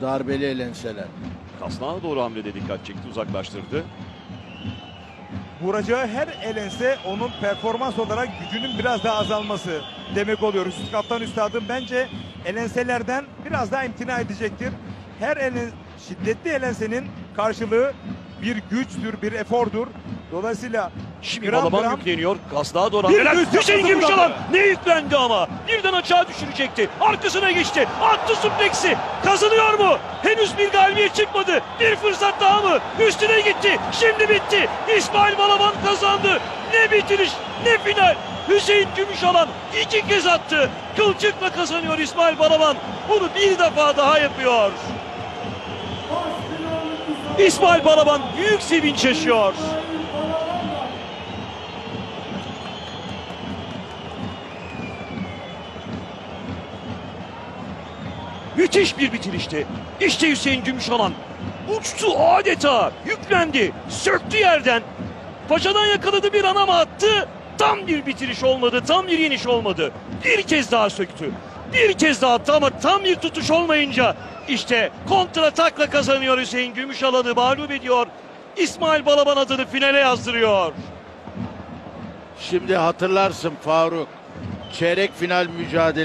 Darbeli elenseler. Kasnağa doğru hamlede dikkat çekti, uzaklaştırdı. Vuracağı her elense onun performans olarak gücünün biraz daha azalması demek oluyor. Üst kaptan üstadım bence elenselerden biraz daha imtina edecektir. Her elen, şiddetli elensenin karşılığı bir güçtür, bir efordur. Dolayısıyla Şimdi Gram Balaban gram- yükleniyor. Kasnağa doğru Bir Hüseyin Gümüşalan buradan. ne yüklendi ama. Birden açığa düşürecekti. Arkasına geçti. Attı supleksi. Kazanıyor mu? Henüz bir galibiyet çıkmadı. Bir fırsat daha mı? Üstüne gitti. Şimdi bitti. İsmail Balaban kazandı. Ne bitiriş ne final. Hüseyin Gümüşalan iki kez attı. Kılçıkla kazanıyor İsmail Balaban. Bunu bir defa daha yapıyor. İsmail Balaban büyük sevinç yaşıyor. Müthiş bir bitirişti. İşte Hüseyin Gümüşalan. Uçtu adeta. Yüklendi. Söktü yerden. Paçadan yakaladı bir ana mı attı? Tam bir bitiriş olmadı. Tam bir iniş olmadı. Bir kez daha söktü. Bir kez daha attı ama tam bir tutuş olmayınca işte kontratakla kazanıyor Hüseyin Gümüşalan'ı mağlup ediyor. İsmail Balaban adını finale yazdırıyor. Şimdi hatırlarsın Faruk. Çeyrek final mücadele